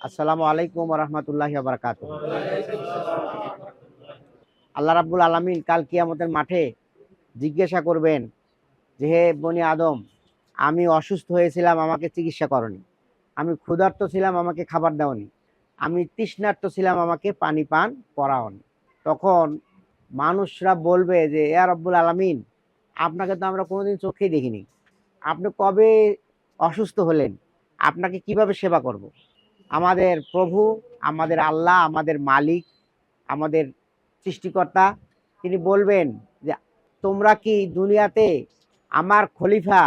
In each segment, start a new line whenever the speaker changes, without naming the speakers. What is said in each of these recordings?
আসসালামু আলাইকুম রহমতুল্লাহ বারকাত আল্লাহ রাব্বুল আলমিন কাল কিয়ামতের মাঠে জিজ্ঞাসা করবেন যে, হে বনি আদম, আমি অসুস্থ হয়েছিলাম, আমাকে চিকিৎসা করনি। আমি ক্ষুধার্ত ছিলাম, আমাকে খাবার দাওনি। আমি তৃষ্ণার্ত ছিলাম, আমাকে পানি পান করাওনি। তখন মানুষরা বলবে যে, এ রব্বুল আলমিন, আপনাকে তো আমরা কোনোদিন চোখেই দেখিনি। আপনি কবে অসুস্থ হলেন? আপনাকে কীভাবে সেবা করব। আমাদের প্রভু, আমাদের আল্লাহ, আমাদের মালিক, আমাদের সৃষ্টিকর্তা, তিনি বলবেন যে, তোমরা কি দুনিয়াতে আমার খলিফা,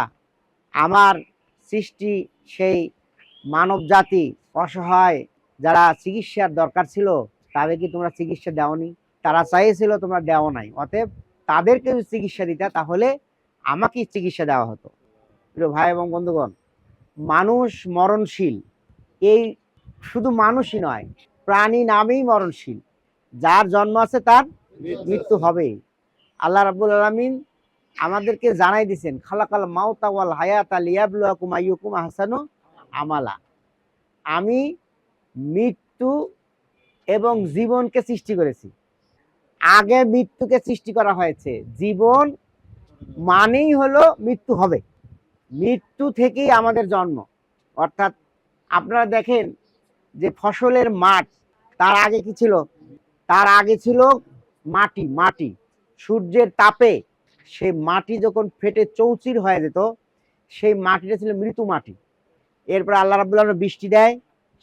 আমার সৃষ্টি, সেই মানব জাতি অসহায় যারা চিকিৎসার দরকার ছিল, তাদের কি তোমরা চিকিৎসা দেওনি? তারা চাইছিল তোমরা দেওয়া নাই। অতএব তাদেরকে চিকিৎসা দিতা, তাহলে আমাকেই চিকিৎসা দেওয়া হতো। প্রিয় ভাই এবং বন্ধুগণ, মানুষ মরণশীল। এই শুধু মানুষই নয়, প্রাণী নামেই মরণশীল। যার জন্ম আছে তার মৃত্যু হবেই আল্লাহ রাব্বুল আলামিন আমাদেরকে জানাই দিছেন খালাকাল মাউতা ওয়াল হায়াতা লিয়াবলুয়াকুম আইয়ুকুম আমালা। আমি মৃত্যু এবং জীবনকে সৃষ্টি করেছি। আগে মৃত্যুকে সৃষ্টি করা হয়েছে। জীবন মানেই হলো মৃত্যু হবে। মৃত্যু থেকেই আমাদের জন্ম। অর্থাৎ আপনারা দেখেন যে ফসলের মাঠ, তার আগে কি ছিল? তার আগে ছিল মাটি মাটি। সূর্যের তাপে সেই মাটি যখন ফেটে চৌচির হয়ে যেত, সেই মাটিটা ছিল মৃত্যু মাটি। এরপর আল্লাহ রাবুল বৃষ্টি দেয়,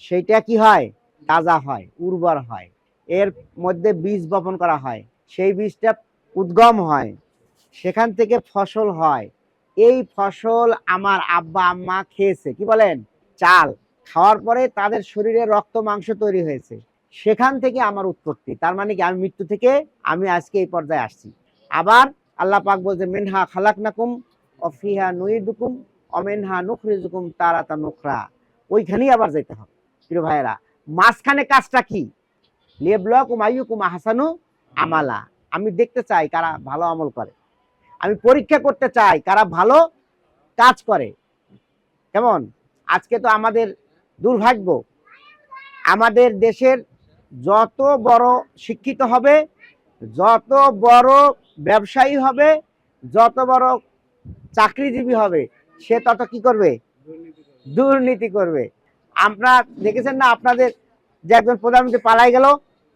সেইটা কি হয়? তাজা হয়, উর্বর হয়। এর মধ্যে বীজ বপন করা হয়, সেই বীজটা উদ্গম হয়, সেখান থেকে ফসল হয়। এই ফসল আমার আব্বা আম্মা খেয়েছে, কি বলেন? চাল। খাওয়ার পরে তাদের শরীরে রক্ত, মাংস তৈরি হয়েছে। সেখান থেকে আমার উৎপত্তি। তার মানে কি, আমি মৃত্যু থেকে আমি আজকে এই পর্যায়ে আসছি। আবার আল্লাহ পাক বলছে, মেনহা খালাক নাকুম অফিহা নুইদুকুম অমেনহা নুখরিজুকুম তারাতা নুখরা। ওইখানেই আবার যেতে হবে। প্রিয় ভাইয়েরা, মাঝখানে কাজটা কি? লেবলকুম আইয়ুকুম হাসানু আমালা। আমি দেখতে চাই কারা ভালো আমল করে। আমি পরীক্ষা করতে চাই কারা ভালো কাজ করে। কেমন? আজকে তো আমাদের দুর্ভাগ্য। আমাদের দেশের যত বড় শিক্ষিত হবে, যত বড় ব্যবসায়ী হবে, যত বড় চাকরিজীবী হবে, সে তত কি করবে? দুর্নীতি করবে। আপনার দেখেছেন না আপনাদের যে একজন প্রধানমন্ত্রী পালাই গেল,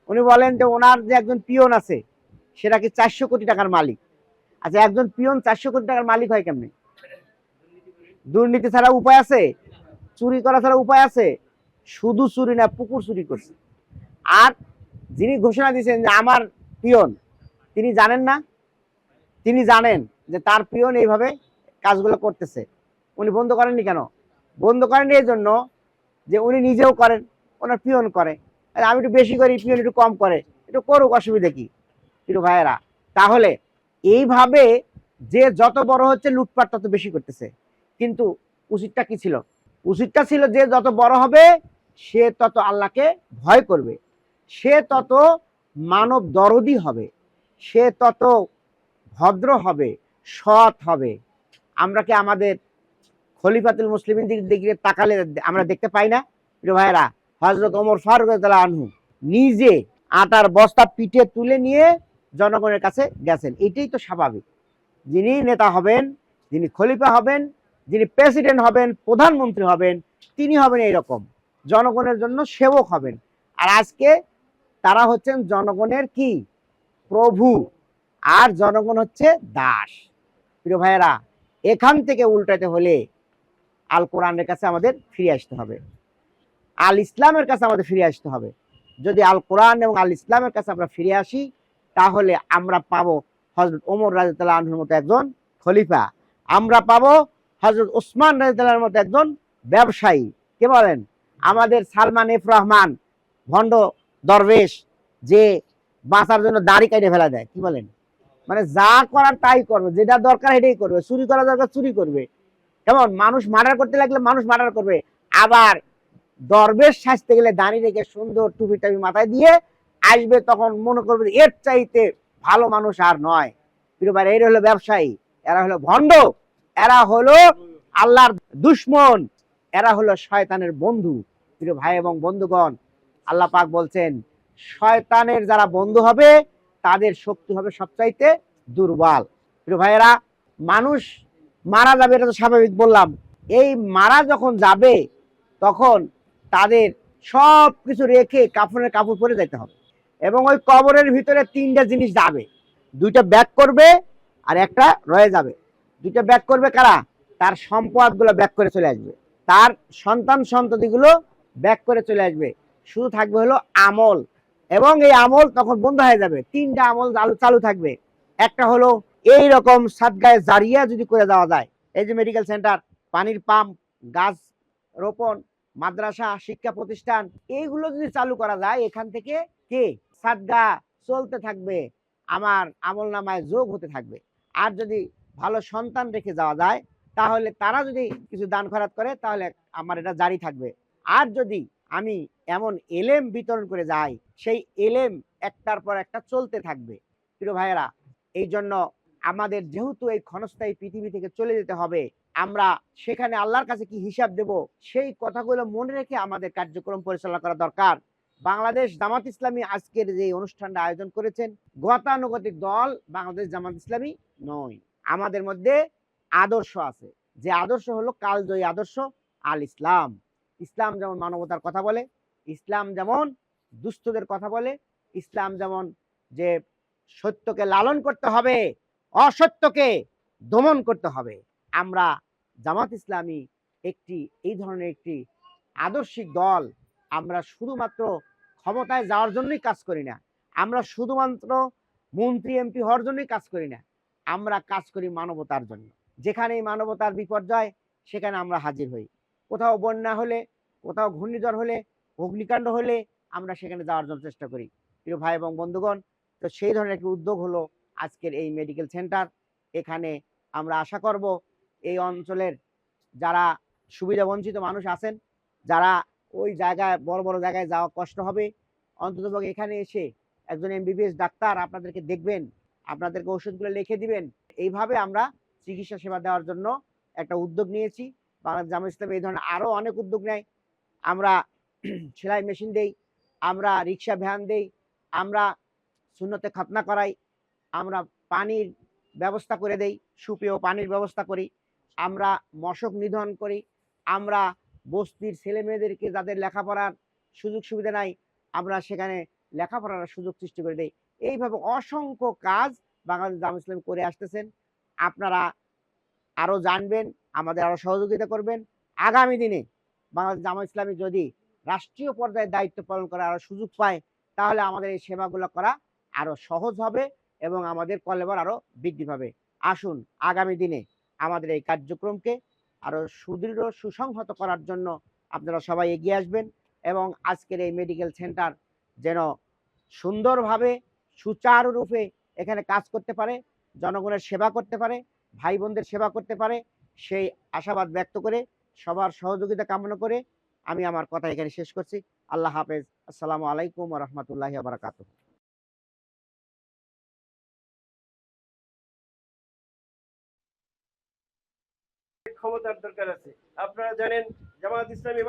উনি বলেন যে ওনার যে একজন পিয়ন আছে, সেটা কি চারশো কোটি টাকার মালিক। আচ্ছা একজন পিয়ন চারশো কোটি টাকার মালিক হয় কেমনে? দুর্নীতি ছাড়া উপায় আছে? চুরি করা ছাড়া উপায় আছে? শুধু চুরি না, পুকুর চুরি করছে। আর যিনি ঘোষণা দিয়েছেন যে আমার পিয়ন, তিনি জানেন না? তিনি জানেন যে তার পিয়ন এইভাবে কাজগুলো করতেছে। উনি বন্ধ করেননি কেন? বন্ধ করেননি এই জন্য যে উনি নিজেও করেন, ওনার পিয়ন করে। আমি একটু বেশি করি, পিয়ন একটু কম করে। একটু করুক, অসুবিধা কি? প্রিয় ভাইয়েরা, তাহলে এইভাবে যে যত বড় হচ্ছে লুটপাট তত বেশি করতেছে। কিন্তু উচিতটা কি ছিল? উচিতটা ছিল যে যত বড় হবে, সে তত আল্লাহকে ভয় করবে। সে তত মানব দরদি হবে। সে তত ভদ্র হবে, সৎ হবে। আমরা কি আমাদের খলিফাতুল মুসলিমের দিকে দিকে তাকালে আমরা দেখতে পাই না? ভাইয়েরা হজরত ওমর ফারুক আনহু নিজে আটার বস্তা পিঠে তুলে নিয়ে জনগণের কাছে গেছেন। এটাই তো স্বাভাবিক। যিনি নেতা হবেন, যিনি খলিফা হবেন যিনি প্রেসিডেন্ট হবেন, প্রধানমন্ত্রী হবেন, তিনি হবেন এইরকম জনগণের জন্য সেবক হবেন। আর আজকে তারা হচ্ছেন জনগণের কি? প্রভু। আর জনগণ হচ্ছে দাস। প্রিয় ভাইয়েরা, এখান থেকে উল্টাতে হলে আল কোরআনের কাছে আমাদের ফিরে আসতে হবে। আল ইসলামের কাছে আমাদের ফিরে আসতে হবে। যদি আল কোরআন এবং আল ইসলামের কাছে আমরা ফিরে আসি, তাহলে আমরা পাবো হজরত ওমর রাজতাল্লাহ আনহুর মতো একজন খলিফা। আমরা পাবো হজরত ওসমান রাজতাল্লাহর মতো একজন ব্যবসায়ী। কে বলেন? আমাদের সালমান এফ রহমান, ভণ্ড দরবেশ, যে বাঁচার জন্য দাড়ি কাটে ফেলা দেয়। কি বলেন? মানে যা করার তাই করবে, যেটা দরকার সেটাই করবে। চুরি করা দরকার চুরি করবে। কেমন? মানুষ মার্ডার করতে লাগলে মানুষ মার্ডার করবে। আবার দরবেশ সাজতে গেলে দাঁড়িয়ে রেখে সুন্দর টুপি টাপি মাথায় দিয়ে আসবে তখন মনে করবে এর চাইতে ভালো মানুষ আর নয়। প্রিয় এরা হলো ব্যবসায়ী, এরা হলো ভণ্ড। এরা হলো আল্লাহর দুশ্মন, এরা হলো শয়তানের বন্ধু। প্রিয় ভাই এবং বন্ধুগণ, আল্লাহ পাক বলছেন, শয়তানের যারা বন্ধু হবে, তাদের শক্তি হবে সবচাইতে দুর্বল। প্রিয় ভাইয়েরা, মানুষ মারা যাবে, এটা তো স্বাভাবিক বললাম। এই মারা যখন যাবে, তখন তাদের সব কিছু রেখে কাপড়ের কাপড় পরে যেতে হবে। এবং ওই কবরের ভিতরে তিনটা জিনিস যাবে। দুইটা ব্যাক করবে আর একটা রয়ে যাবে। দুইটা ব্যাক করবে কারা? তার সম্পদগুলো ব্যাক করে চলে আসবে। তার সন্তান সন্ততিগুলো ব্যাক করে চলে আসবে। শুধু থাকবে হলো আমল। এবং এই আমল তখন বন্ধ হয়ে যাবে। তিনটা আমল চালু থাকবে। একটা হলো এই রকম সাদগায়ে জারিয়া যদি করে দেওয়া যায়, এই যে মেডিকেল সেন্টার পানির পাম্প গাছ রোপণ, মাদ্রাসা, শিক্ষা প্রতিষ্ঠান, এইগুলো যদি চালু করা যায়, এখান থেকে কে? সাদগা চলতে থাকবে। আমার আমল নামায় যোগ হতে থাকবে। আর যদি ভালো সন্তান রেখে যাওয়া যায়, তাহলে তারা যদি কিছু দান খরাত করে, তাহলে আমার এটা জারি থাকবে। আর যদি আমি এমন এলেম বিতরণ করে যাই, সেই এলেম একটার পর একটা চলতে থাকবে। প্রিয় ভাইয়েরা এই জন্য আমাদের যেহেতু এই ক্ষণস্থায়ী পৃথিবী থেকে চলে যেতে হবে, আমরা সেখানে আল্লাহর কাছে কি হিসাব দেব, সেই কথাগুলো মনে রেখে আমাদের কার্যক্রম পরিচালনা করা দরকার। বাংলাদেশ জামাত ইসলামী আজকের যে অনুষ্ঠানটা আয়োজন করেছেন, গতানুগতিক দল বাংলাদেশ জামাত ইসলামী নয়। আমাদের মধ্যে আদর্শ আছে। যে আদর্শ হলো কালজয়ী আদর্শ আল ইসলাম। ইসলাম যেমন মানবতার কথা বলে, ইসলাম যেমন দুস্থদের কথা বলে, ইসলাম যেমন যে সত্যকে লালন করতে হবে, অসত্যকে দমন করতে হবে। আমরা জামাত ইসলামী একটি, এই ধরনের একটি আদর্শিক দল আমরা শুধুমাত্র ক্ষমতায় যাওয়ার জন্যই কাজ করি না। আমরা শুধুমাত্র মন্ত্রী, এমপি হওয়ার জন্যই কাজ করি না। আমরা কাজ করি মানবতার জন্য। যেখানেই মানবতার বিপর্যয়, সেখানে আমরা হাজির হই। কোথাও বন্যা হলে, কোথাও ঘূর্ণিঝড় হলে, অগ্নিকাণ্ড হলে আমরা সেখানে যাওয়ার জন্য চেষ্টা করি। প্রিয় ভাই এবং বন্ধুগণ, তো সেই ধরনের একটি উদ্যোগ হলো আজকের এই মেডিকেল সেন্টার এখানে আমরা আশা করব এই অঞ্চলের যারা সুবিধা বঞ্চিত মানুষ আছেন, যারা ওই জায়গায়, বড় বড় জায়গায় যাওয়া কষ্ট হবে, অন্ততপক্ষে এখানে এসে একজন এমবিবিএস ডাক্তার আপনাদেরকে দেখবেন আপনাদেরকে ওষুধগুলো লিখে দিবেন। এইভাবে আমরা চিকিৎসা সেবা দেওয়ার জন্য একটা উদ্যোগ নিয়েছি। বাংলাদেশ জামা ইসলাম এই ধরনের আরও অনেক উদ্যোগ নেয়। আমরা সেলাই মেশিন দেই, আমরা রিক্সা ভ্যান দেই, আমরা শূন্যতে খাতনা করাই, আমরা পানির ব্যবস্থা করে দেই, সুপেয় পানির ব্যবস্থা করি, আমরা মশক নিধন করি, আমরা বস্তির ছেলে মেয়েদেরকে যাদের লেখাপড়ার সুযোগ সুবিধা নাই, আমরা সেখানে লেখাপড়ার সুযোগ সৃষ্টি করে দেই। এইভাবে অসংখ্য কাজ বাংলাদেশ জামা ইসলাম করে আসতেছেন। আপনারা আরও জানবেন, আমাদের আরও সহযোগিতা করবেন। আগামী দিনে বাংলাদেশ জামা ইসলামী যদি রাষ্ট্রীয় পর্যায়ে দায়িত্ব পালন করার আরও সুযোগ পায়, তাহলে আমাদের এই সেবাগুলো করা আরও সহজ হবে এবং আমাদের কলেবর আরও বৃদ্ধি পাবে। আসুন, আগামী দিনে আমাদের এই কার্যক্রমকে আরও সুদৃঢ়, সুসংহত করার জন্য আপনারা সবাই এগিয়ে আসবেন এবং আজকের এই মেডিকেল সেন্টার যেন সুন্দরভাবে সুচারুরূপে এখানে কাজ করতে পারে, জনগণের সেবা করতে পারে ভাই বোনদের সেবা করতে পারে, সেই আশাবাদ ব্যক্ত করে, সবার সহযোগিতা কামনা করে আমি আমার কথা এখানে শেষ করছি। আল্লাহ হাফেজ। আসসালামু আলাইকুম রহমতুল্লাহ বারাকাত
ক্ষমতার দরকার আছে। আপনারা জানেন জামাত ইসলামী